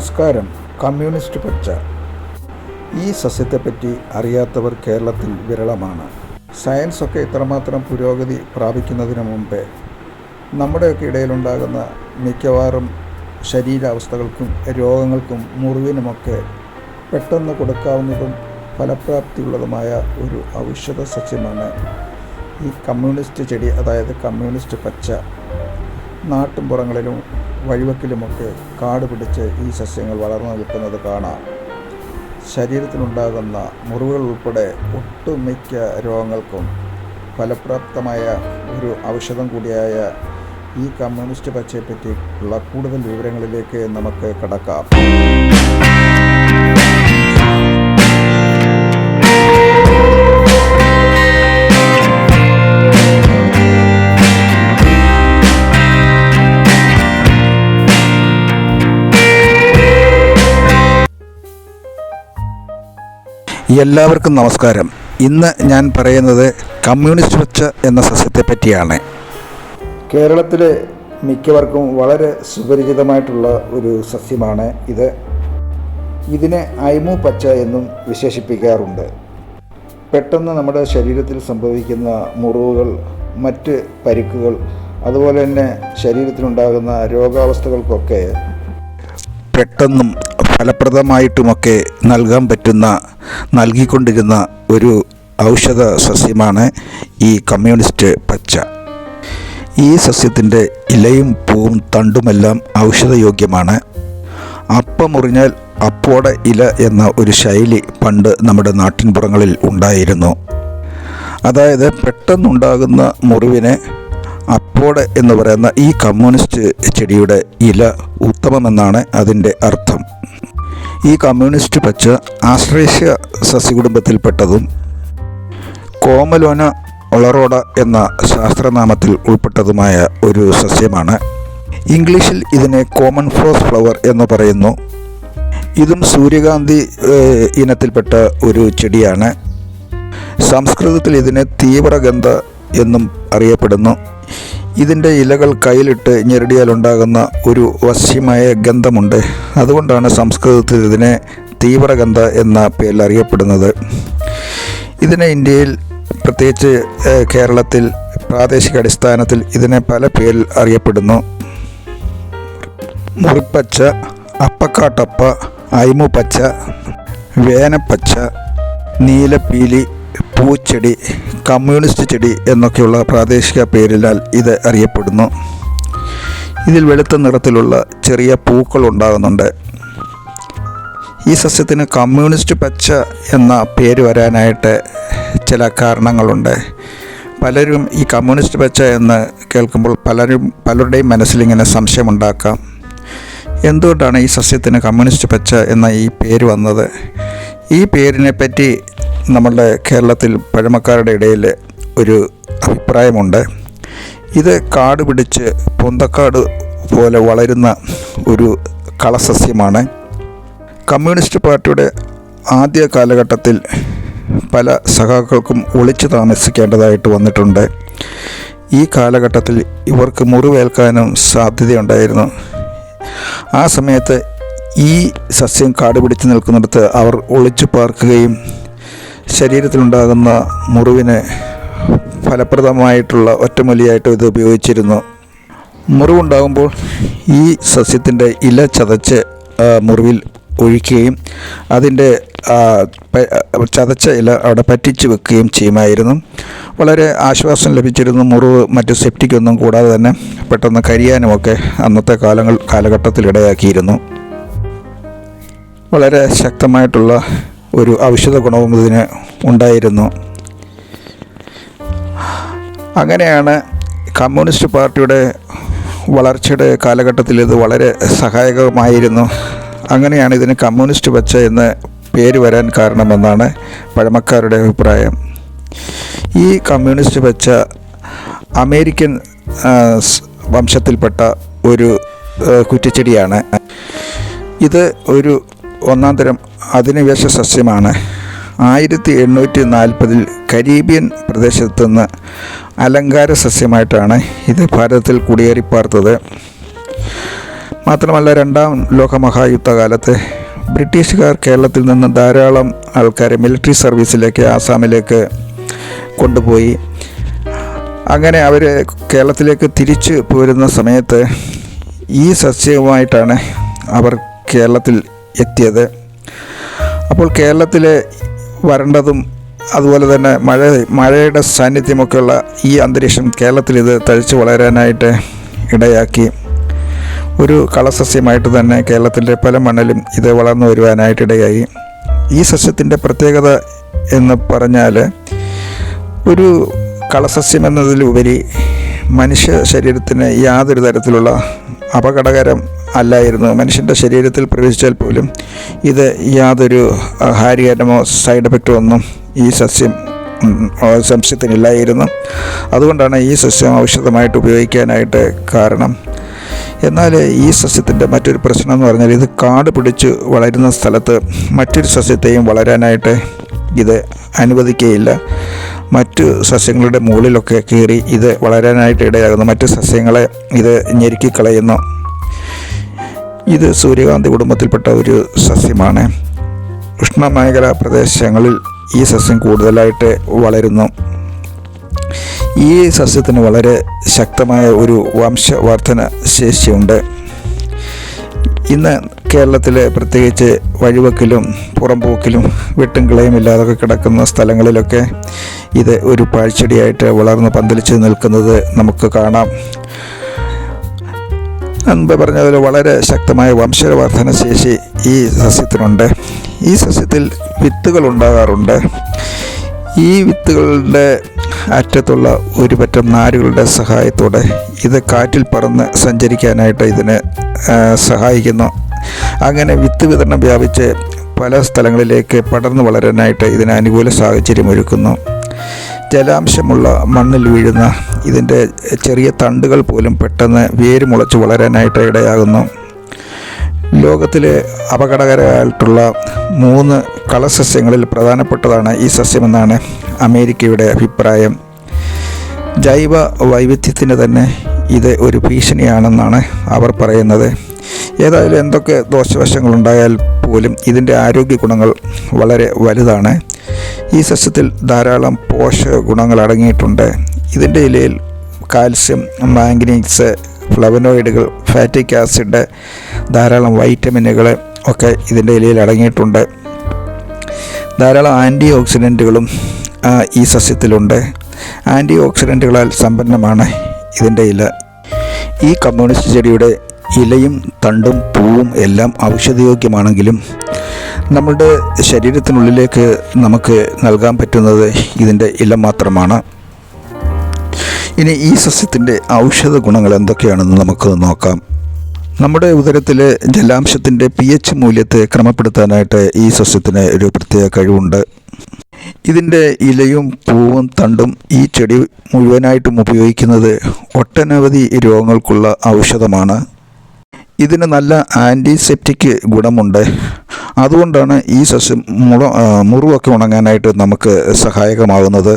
നമസ്കാരം. കമ്മ്യൂണിസ്റ്റ് പച്ച. ഈ സസ്യത്തെപ്പറ്റി അറിയാത്തവർ കേരളത്തിൽ വിരളമാണ്. സയൻസൊക്കെ ഇത്രമാത്രം പുരോഗതി പ്രാപിക്കുന്നതിന് മുമ്പേ നമ്മുടെയൊക്കെ ഇടയിലുണ്ടാകുന്ന മിക്കവാറും ശരീരാവസ്ഥകൾക്കും രോഗങ്ങൾക്കും മുറിവിനുമൊക്കെ പെട്ടെന്ന് കൊടുക്കാവുന്നതും ഫലപ്രാപ്തിയുള്ളതുമായ ഒരു ഔഷധ സസ്യമാണ് ഈ കമ്മ്യൂണിസ്റ്റ് ചെടി അതായത് കമ്മ്യൂണിസ്റ്റ് പച്ച. നാട്ടുംപുറങ്ങളിലും വഴിവക്കിലുമൊക്കെ കാട് പിടിച്ച് ഈ സസ്യങ്ങൾ വളർന്നു നിൽക്കുന്നത് കാണാം. ശരീരത്തിനുണ്ടാകുന്ന മുറിവുകൾ ഉൾപ്പെടെ ഒട്ടുമിക്ക രോഗങ്ങൾക്കും ഫലപ്രാപ്തമായ ഒരു ഔഷധം കൂടിയായ ഈ കമ്മ്യൂണിസ്റ്റ് പച്ചയെപ്പറ്റിയുള്ള കൂടുതൽ വിവരങ്ങളിലേക്ക് നമുക്ക് കടക്കാം. എല്ലാവർക്കും നമസ്കാരം. ഇന്ന് ഞാൻ പറയുന്നത് കമ്മ്യൂണിസ്റ്റ് പച്ച എന്ന സസ്യത്തെ പറ്റിയാണ് കേരളത്തിലെ മിക്കവർക്കും വളരെ സുപരിചിതമായിട്ടുള്ള ഒരു സസ്യമാണ് ഇത്. ഇതിനെ ഐമു പച്ച എന്നും വിശേഷിപ്പിക്കാറുണ്ട്. പെട്ടെന്ന് നമ്മുടെ ശരീരത്തിൽ സംഭവിക്കുന്ന മുറിവുകൾ മറ്റ് പരിക്കുകൾ അതുപോലെ തന്നെ ശരീരത്തിലുണ്ടാകുന്ന രോഗാവസ്ഥകൾക്കൊക്കെ പെട്ടെന്നും ഫലപ്രദമായിട്ടുമൊക്കെ നൽകാൻ പറ്റുന്ന നൽകിക്കൊണ്ടിരുന്ന ഒരു ഔഷധ സസ്യമാണ് ഈ കമ്മ്യൂണിസ്റ്റ് പച്ച. ഈ സസ്യത്തിന്റെ ഇലയും പൂവും തണ്ടുമെല്ലാം ഔഷധയോഗ്യമാണ്. അപ്പം മുറിഞ്ഞാൽ അപ്പോടെ ഇല എന്ന ഒരു ശൈലി പണ്ട് നമ്മുടെ നാട്ടിൻപുറങ്ങളിൽ ഉണ്ടായിരുന്നു. അതായത് പെട്ടെന്നുണ്ടാകുന്ന മുറിവിന് അപ്പോടെ എന്ന് പറയുന്ന ഈ കമ്മ്യൂണിസ്റ്റ് ചെടിയുടെ ഇല ഉത്തമമെന്നാണ് അതിന്റെ അർത്ഥം. ഈ കമ്മ്യൂണിസ്റ്റ് പച്ച ആശ്രേഷ്യ സസ്യകുടുംബത്തിൽപ്പെട്ടതും കോമലോന ഒളറോഡ എന്ന ശാസ്ത്രനാമത്തിൽ ഉൾപ്പെട്ടതുമായ ഒരു സസ്യമാണ്. ഇംഗ്ലീഷിൽ ഇതിനെ കോമൺ ഫ്ലോസ് ഫ്ലവർ എന്ന് പറയുന്നു. ഇതും സൂര്യകാന്തി ഇനത്തിൽപ്പെട്ട ഒരു ചെടിയാണ്. സംസ്കൃതത്തിൽ ഇതിനെ തീവ്രഗന്ധ എന്നും അറിയപ്പെടുന്നു. ഇതിന്റെ ഇലകൾ കയ്യിലിട്ട് ഞെരടിയാലുണ്ടാകുന്ന ഒരു വശ്യമായ ഗന്ധമുണ്ട്. അതുകൊണ്ടാണ് സംസ്കൃതത്തിൽ ഇതിനെ തീവ്രഗന്ധ എന്ന പേരിൽ അറിയപ്പെടുന്നത്. ഇതിനെ ഇന്ത്യയിൽ പ്രത്യേകിച്ച് കേരളത്തിൽ പ്രാദേശിക അടിസ്ഥാനത്തിൽ ഇതിനെ പല പേരിൽ അറിയപ്പെടുന്നു. മുറിപ്പച്ച അപ്പക്കാട്ടപ്പ അയിമുപച്ച വേനപ്പച്ച നീലപ്പീലി പൂച്ചെടി കമ്മ്യൂണിസ്റ്റ് ചെടി എന്നൊക്കെയുള്ള പ്രാദേശിക പേരിലാൽ ഇത് അറിയപ്പെടുന്നു. ഇതിൽ വെളുത്ത നിറത്തിലുള്ള ചെറിയ പൂക്കൾ ഉണ്ടാകുന്നുണ്ട്. ഈ സസ്യത്തിന് കമ്മ്യൂണിസ്റ്റ് പച്ച എന്ന പേര് വരാനായിട്ട് ചില കാരണങ്ങളുണ്ട്. പലരും ഈ കമ്മ്യൂണിസ്റ്റ് പച്ച എന്ന് കേൾക്കുമ്പോൾ പലരും പലരുടെയും മനസ്സിലിങ്ങനെ സംശയമുണ്ടാക്കാം. എന്തുകൊണ്ടാണ് ഈ സസ്യത്തിന് കമ്മ്യൂണിസ്റ്റ് പച്ച എന്ന ഈ പേര് വന്നത്? ഈ പേരിനെ പറ്റി നമ്മളുടെ കേരളത്തിൽ പഴമക്കാരുടെ ഇടയിൽ ഒരു അഭിപ്രായമുണ്ട്. ഇത് കാട് പിടിച്ച് പൊന്തക്കാട് പോലെ വളരുന്ന ഒരു കളസസ്യമാണ്. കമ്മ്യൂണിസ്റ്റ് പാർട്ടിയുടെ ആദ്യ കാലഘട്ടത്തിൽ പല സഖാക്കൾക്കും ഒളിച്ചു താമസിക്കേണ്ടതായിട്ട് വന്നിട്ടുണ്ട്. ഈ കാലഘട്ടത്തിൽ ഇവർക്ക് മുറിവേൽക്കാനും സാധ്യതയുണ്ടായിരുന്നു. ആ സമയത്ത് ഈ സസ്യം കാട് പിടിച്ച് നിൽക്കുന്നിടത്ത് അവർ ഒളിച്ചു പാർക്കുകയും ശരീരത്തിലുണ്ടാകുന്ന മുറിവിനെ ഫലപ്രദമായിട്ടുള്ള ഒറ്റമൂലിയായിട്ട് ഇത് ഉപയോഗിച്ചിരുന്നു. മുറിവുണ്ടാകുമ്പോൾ ഈ സസ്യത്തിന്റെ ഇല ചതച്ച് മുറിവിൽ ഒഴിക്കുകയും അതിന്റെ ചതച്ച ഇല അവിടെ പറ്റിച്ച് വെക്കുകയും ചെയ്യുമായിരുന്നു. വളരെ ആശ്വാസം ലഭിച്ചിരുന്നു മുറിവ് മറ്റ് സെപ്റ്റിക്കൊന്നും കൂടാതെ തന്നെ പെട്ടെന്ന് കരിയാനുമൊക്കെ അന്നത്തെ കാലങ്ങൾ കാലഘട്ടത്തിൽ ഇടയാക്കിയിരുന്നു വളരെ ശക്തമായിട്ടുള്ള ഒരു ഔഷധ ഗുണവും ഇതിന് ഉണ്ടായിരുന്നു. അങ്ങനെയാണ് കമ്മ്യൂണിസ്റ്റ് പാർട്ടിയുടെ വളർച്ചയുടെ കാലഘട്ടത്തിൽ ഇത് വളരെ സഹായകമായിരുന്നു. അങ്ങനെയാണ് ഇതിന് കമ്മ്യൂണിസ്റ്റ് പച്ച എന്ന് പേര് വരാൻ കാരണമെന്നാണ് പഴമക്കാരുടെ അഭിപ്രായം. ഈ കമ്മ്യൂണിസ്റ്റ് പച്ച അമേരിക്കൻ വംശത്തിൽപ്പെട്ട ഒരു കുറ്റിച്ചെടിയാണ്. ഇത് ഒരു ഒന്നാം തരം അധിനിവേശ സസ്യമാണ് ആയിരത്തി എണ്ണൂറ്റി നാൽപ്പതിൽ കരീബിയൻ പ്രദേശത്തു നിന്ന് അലങ്കാര സസ്യമായിട്ടാണ് ഇത് ഭാരതത്തിൽ കുടിയേറിപ്പാർത്തത്. മാത്രമല്ല രണ്ടാം ലോകമഹായുദ്ധകാലത്ത് ബ്രിട്ടീഷുകാർ കേരളത്തിൽ നിന്ന് ധാരാളം ആൾക്കാരെ മിലിറ്ററി സർവീസിലേക്ക് ആസാമിലേക്ക് കൊണ്ടുപോയി. അങ്ങനെ അവർ കേരളത്തിലേക്ക് തിരിച്ചു പോരുന്ന സമയത്ത് ഈ സസ്യവുമായിട്ടാണ് അവർ കേരളത്തിൽ എത്തിയത്. അപ്പോൾ കേരളത്തിലെ വരണ്ടതും അതുപോലെ തന്നെ മഴ മഴയുടെ സാന്നിധ്യമൊക്കെയുള്ള ഈ അന്തരീക്ഷം കേരളത്തിൽ ഇത് തഴിച്ചു വളരാനായിട്ട് ഇടയാക്കി. ഒരു കളസസ്യമായിട്ട് തന്നെ കേരളത്തിന്റെ പല മണ്ണിലും ഇത് വളർന്നു വരുവാനായിട്ട് ഇടയായി. ഈ സസ്യത്തിന്റെ പ്രത്യേകത എന്ന് പറഞ്ഞാൽ ഒരു കളസസ്യം എന്നതിലുപരി മനുഷ്യ ശരീരത്തിന് യാതൊരു തരത്തിലുള്ള അപകടകരം അല്ലായിരുന്നു. മനുഷ്യന്റെ ശരീരത്തിൽ പ്രവേശിച്ചാൽ പോലും ഇത് യാതൊരു ഹാരികരമോ സൈഡ് എഫക്റ്റോ ഒന്നും ഈ സസ്യം സംശയത്തിനില്ലായിരുന്നു. അതുകൊണ്ടാണ് ഈ സസ്യം ഔഷധമായിട്ട് ഉപയോഗിക്കാനായിട്ട് കാരണം. എന്നാൽ ഈ സസ്യത്തിന്റെ മറ്റൊരു പ്രശ്നം എന്ന് പറഞ്ഞാൽ ഇത് കാട് പിടിച്ച് വളരുന്ന സ്ഥലത്ത് മറ്റൊരു സസ്യത്തെയും വളരാനായിട്ട് ഇത് അനുവദിക്കുകയില്ല. മറ്റു സസ്യങ്ങളുടെ മുകളിലൊക്കെ കയറി ഇത് വളരാനായിട്ട് ഇടയാകുന്നു. മറ്റു സസ്യങ്ങളെ ഇത് ഞെരുക്കിക്കളയുന്നു. ഇത് സൂര്യകാന്തി കുടുംബത്തിൽപ്പെട്ട ഒരു സസ്യമാണ്. ഉഷ്ണമേഖല പ്രദേശങ്ങളിൽ ഈ സസ്യം കൂടുതലായിട്ട് വളരുന്നു. ഈ സസ്യത്തിന് വളരെ ശക്തമായ ഒരു വംശവർധന ശേഷിയുണ്ട്. ഇന്ന് കേരളത്തിലെ പ്രത്യേകിച്ച് വഴിവക്കിലും പുറംപോക്കിലും വെട്ടും കിളയും ഇല്ലാതൊക്കെ കിടക്കുന്ന സ്ഥലങ്ങളിലൊക്കെ ഇത് ഒരു പാഴ്ചെടിയായിട്ട് വളർന്ന് പന്തലിച്ച് നിൽക്കുന്നത് നമുക്ക് കാണാം. മുൻപ് പറഞ്ഞതുപോലെ വളരെ ശക്തമായ വംശവർധന ശേഷി ഈ സസ്യത്തിനുണ്ട്. ഈ സസ്യത്തിൽ വിത്തുകൾ ഉണ്ടാകാറുണ്ട്. ഈ വിത്തുകളുടെ അറ്റത്തുള്ള ഒരു പറ്റം നാരുകളുടെ സഹായത്തോടെ ഇത് കാറ്റിൽ പറന്ന് സഞ്ചരിക്കാനായിട്ട് ഇതിനെ സഹായിക്കുന്നു. അങ്ങനെ വിത്ത് വിതരണം വ്യാപിച്ച് പല സ്ഥലങ്ങളിലേക്ക് പടർന്നു വളരാനായിട്ട് ഇതിന് അനുകൂല സാഹചര്യം ഒരുക്കുന്നു ജലാംശമുള്ള മണ്ണിൽ വീഴുന്ന ഇതിന്റെ ചെറിയ തണ്ടുകൾ പോലും പെട്ടെന്ന് വേര് മുളച്ച് വളരാനായിട്ട് ഇടയാകുന്നു. ലോകത്തിലെ അപകടകരമായിട്ടുള്ള മൂന്ന് കളസസ്യങ്ങളിൽ പ്രധാനപ്പെട്ടതാണ് ഈ സസ്യമെന്നാണ് അമേരിക്കയുടെ അഭിപ്രായം. ജൈവ വൈവിധ്യത്തിന് തന്നെ ഇത് ഒരു ഭീഷണിയാണെന്നാണ് അവർ പറയുന്നത്. ഏതായാലും എന്തൊക്കെ ദോഷവശങ്ങളുണ്ടായാൽ പോലും ഇതിന്റെ ആരോഗ്യ ഗുണങ്ങൾ വളരെ വലുതാണ്. ഈ സസ്യത്തിൽ ധാരാളം പോഷക ഗുണങ്ങൾ അടങ്ങിയിട്ടുണ്ട്. ഇതിന്റെ ഇലയിൽ കാൽസ്യം മാംഗനീസ് ഫ്ലവനോയിഡുകൾ ഫാറ്റിക് ആസിഡ് ധാരാളം വൈറ്റമിനുകൾ ഒക്കെ ഇതിന്റെ ഇലയിൽ അടങ്ങിയിട്ടുണ്ട്. ധാരാളം ആന്റി ഓക്സിഡന്റുകളും ഈ സസ്യത്തിലുണ്ട്. ആന്റി ഓക്സിഡന്റുകളാൽ സമ്പന്നമാണ് ഇതിന്റെ ഇല. ഈ കമ്മ്യൂണിസ്റ്റ് ചെടിയുടെ ഇലയും തണ്ടും പൂവും എല്ലാം ഔഷധയോഗ്യമാണെങ്കിലും നമ്മുടെ ശരീരത്തിനുള്ളിലേക്ക് നമുക്ക് നൽകാൻ പറ്റുന്നത് ഇതിന്റെ ഇല മാത്രമാണ്. ഇനി ഈ സസ്യത്തിന്റെ ഔഷധ ഗുണങ്ങൾ എന്തൊക്കെയാണെന്ന് നമുക്ക് നോക്കാം. നമ്മുടെ ഉദരത്തിലെ ജലാംശത്തിന്റെ പി എച്ച് മൂല്യത്തെ ക്രമപ്പെടുത്താനായിട്ട് ഈ സസ്യത്തിന് ഒരു പ്രത്യേക കഴിവുണ്ട്. ഇതിന്റെ ഇലയും പൂവും തണ്ടും ഈ ചെടി മുഴുവനായിട്ടും ഉപയോഗിക്കുന്നത് ഒട്ടനവധി രോഗങ്ങൾക്കുള്ള ഔഷധമാണ്. ഇതിന് നല്ല ആന്റിസെപ്റ്റിക് ഗുണമുണ്ട്. അതുകൊണ്ടാണ് ഈ സസ്യം മുള മുറിവൊക്കെ ഉണങ്ങാനായിട്ട് നമുക്ക് സഹായകമാകുന്നത്.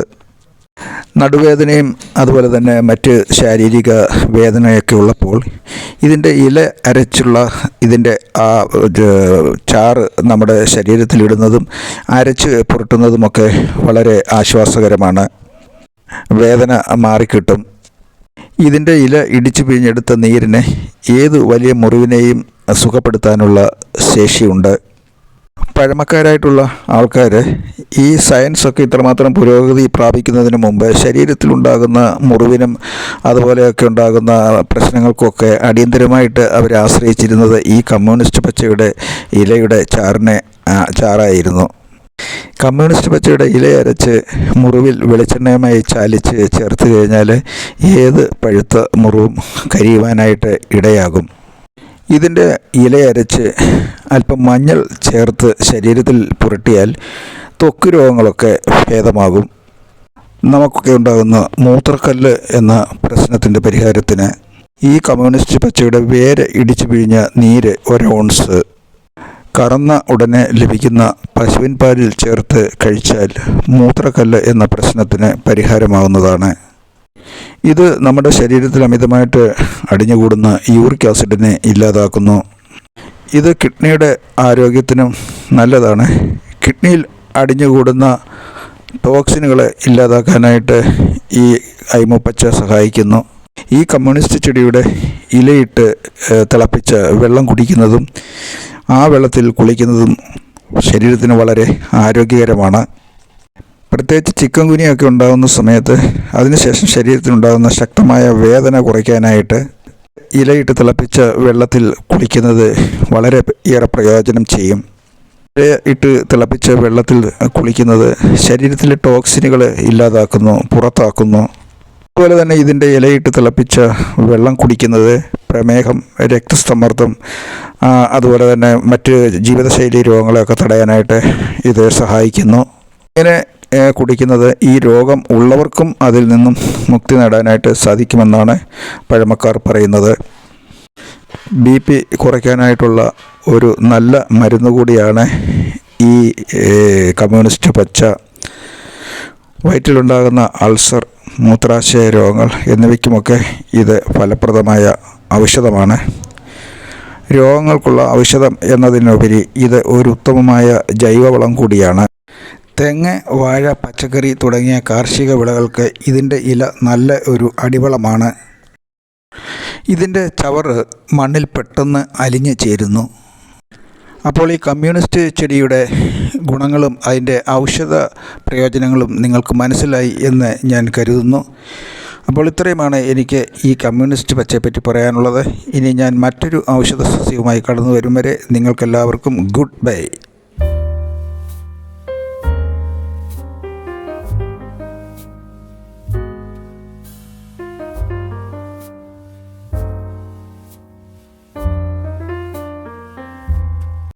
നടുവേദനയും അതുപോലെ തന്നെ മറ്റ് ശാരീരിക വേദനയൊക്കെ ഉള്ളപ്പോൾ ഇതിന്റെ ഇല അരച്ചുള്ള ഇതിന്റെ ആ ചാറ് നമ്മുടെ ശരീരത്തിലിടുന്നതും അരച്ച് പുരട്ടുന്നതുമൊക്കെ വളരെ ആശ്വാസകരമാണ്. വേദന മാറിക്കിട്ടും. ഇതിന്റെ ഇല ഇടിച്ചു പിഴിഞ്ഞെടുത്ത നീരിന് ഏത് വലിയ മുറിവിനെയും സുഖപ്പെടുത്താനുള്ള ശേഷിയുണ്ട്. പഴമക്കാരായിട്ടുള്ള ആൾക്കാർ ഈ സയൻസൊക്കെ ഇത്രമാത്രം പുരോഗതി പ്രാപിക്കുന്നതിന് മുമ്പ് ശരീരത്തിലുണ്ടാകുന്ന മുറിവിനും അതുപോലെയൊക്കെ ഉണ്ടാകുന്ന പ്രശ്നങ്ങൾക്കൊക്കെ അടിയന്തരമായിട്ട് അവർ ആശ്രയിച്ചിരുന്നത് ഈ കമ്മ്യൂണിസ്റ്റ് പച്ചയുടെ ഇലയുടെ ചാറിനെ ചാറായിരുന്നു. കമ്മ്യൂണിസ്റ്റ് പച്ചയുടെ ഇലയരച്ച് മുറിവിൽ വെളിച്ചെണ്ണയുമായി ചാലിച്ച് ചേർത്ത് കഴിഞ്ഞാൽ ഏത് പഴുത്ത മുറിവും കരിയുവാനായിട്ട് ഇടയാകും. ഇതിന്റെ ഇലയരച്ച് അല്പം മഞ്ഞൾ ചേർത്ത് ശരീരത്തിൽ പുരട്ടിയാൽ ത്വക്ക് രോഗങ്ങളൊക്കെ ഭേദമാകും. നമുക്കൊക്കെ ഉണ്ടാകുന്ന മൂത്രക്കല്ല് എന്ന പ്രശ്നത്തിന്റെ പരിഹാരത്തിന് ഈ കമ്മ്യൂണിസ്റ്റ് പച്ചയുടെ വേര് ഇടിച്ചു പിഴിഞ്ഞ നീര് ഒരു ഓൺസ് കറന്ന ഉടനെ ലഭിക്കുന്ന പശുവിൻ പാലിൽ ചേർത്ത് കഴിച്ചാൽ മൂത്രക്കല്ല് എന്ന പ്രശ്നത്തിന് പരിഹാരമാവുന്നതാണ്. ഇത് നമ്മുടെ ശരീരത്തിൽ അമിതമായിട്ട് അടിഞ്ഞുകൂടുന്ന യൂറിക് ആസിഡിനെ ഇല്ലാതാക്കുന്നു. ഇത് കിഡ്നിയുടെ ആരോഗ്യത്തിനും നല്ലതാണ്. കിഡ്നിയിൽ അടിഞ്ഞുകൂടുന്ന ടോക്സിനുകളെ ഇല്ലാതാക്കാനായിട്ട് ഈ അയിമുപ്പച്ച സഹായിക്കുന്നു. ഈ കമ്മ്യൂണിസ്റ്റ് ചെടിയുടെ ഇലയിട്ട് തിളപ്പിച്ച് വെള്ളം കുടിക്കുന്നതും ആ വെള്ളത്തിൽ കുളിക്കുന്നതും ശരീരത്തിന് വളരെ ആരോഗ്യകരമാണ്. പ്രത്യേകിച്ച് ചിക്കൻ കുനിയൊക്കെ ഉണ്ടാകുന്ന സമയത്ത് അതിനുശേഷം ശരീരത്തിനുണ്ടാകുന്ന ശക്തമായ വേദന കുറയ്ക്കാനായിട്ട് ഇലയിട്ട് തിളപ്പിച്ച വെള്ളത്തിൽ കുളിക്കുന്നത് വളരെ ഏറെ പ്രയോജനം ചെയ്യും. ഇട്ട് തിളപ്പിച്ച വെള്ളത്തിൽ കുളിക്കുന്നത് ശരീരത്തിലെ ടോക്സിനുകൾ ഇല്ലാതാക്കുന്നു പുറത്താക്കുന്നു. അതുപോലെ തന്നെ ഇതിന്റെ ഇലയിട്ട് തിളപ്പിച്ച വെള്ളം കുടിക്കുന്നത് പ്രമേഹം രക്തസമ്മർദ്ദം അതുപോലെ തന്നെ മറ്റ് ജീവിതശൈലി രോഗങ്ങളെയൊക്കെ തടയാനായിട്ട് ഇത് സഹായിക്കുന്നു. ഇങ്ങനെ കുടിക്കുന്നത് ഈ രോഗം ഉള്ളവർക്കും അതിൽ നിന്നും മുക്തി നേടാനായിട്ട് സാധിക്കുമെന്നാണ് പഴമക്കാർ പറയുന്നത്. ബി പി കുറയ്ക്കാനായിട്ടുള്ള ഒരു നല്ല മരുന്ന് കൂടിയാണ് ഈ കമ്മ്യൂണിസ്റ്റ് പച്ച വയറ്റിലുണ്ടാകുന്ന അൾസർ മൂത്രാശയ രോഗങ്ങൾ എന്നിവയ്ക്കുമൊക്കെ ഇത് ഫലപ്രദമായ ഔഷധമാണ്. രോഗങ്ങൾക്കുള്ള ഔഷധം എന്നതിനുപരി ഇത് ഒരു ഉത്തമമായ ജൈവവളം കൂടിയാണ്. തെങ്ങ് വാഴ പച്ചക്കറി തുടങ്ങിയ കാർഷിക വിളകൾക്ക് ഇതിന്റെ ഇല നല്ല ഒരു അടിവളമാണ്. ഇതിന്റെ ചവറ് മണ്ണിൽ പെട്ടെന്ന് അലിഞ്ഞു ചേരുന്നു. അപ്പോൾ ഈ കമ്മ്യൂണിസ്റ്റ് ചെടിയുടെ ഗുണങ്ങളും അതിന്റെ ഔഷധ പ്രയോജനങ്ങളും നിങ്ങൾക്ക് മനസ്സിലായി എന്ന് ഞാൻ കരുതുന്നു. അപ്പോൾ ഇത്രയുമാണ് എനിക്ക് ഈ കമ്മ്യൂണിസ്റ്റ് പച്ചയെപ്പറ്റി പറയാനുള്ളത്. ഇനി ഞാൻ മറ്റൊരു ഔഷധ സസ്യവുമായി കടന്നു വരും വരെ നിങ്ങൾക്കെല്ലാവർക്കും ഗുഡ് ബൈ.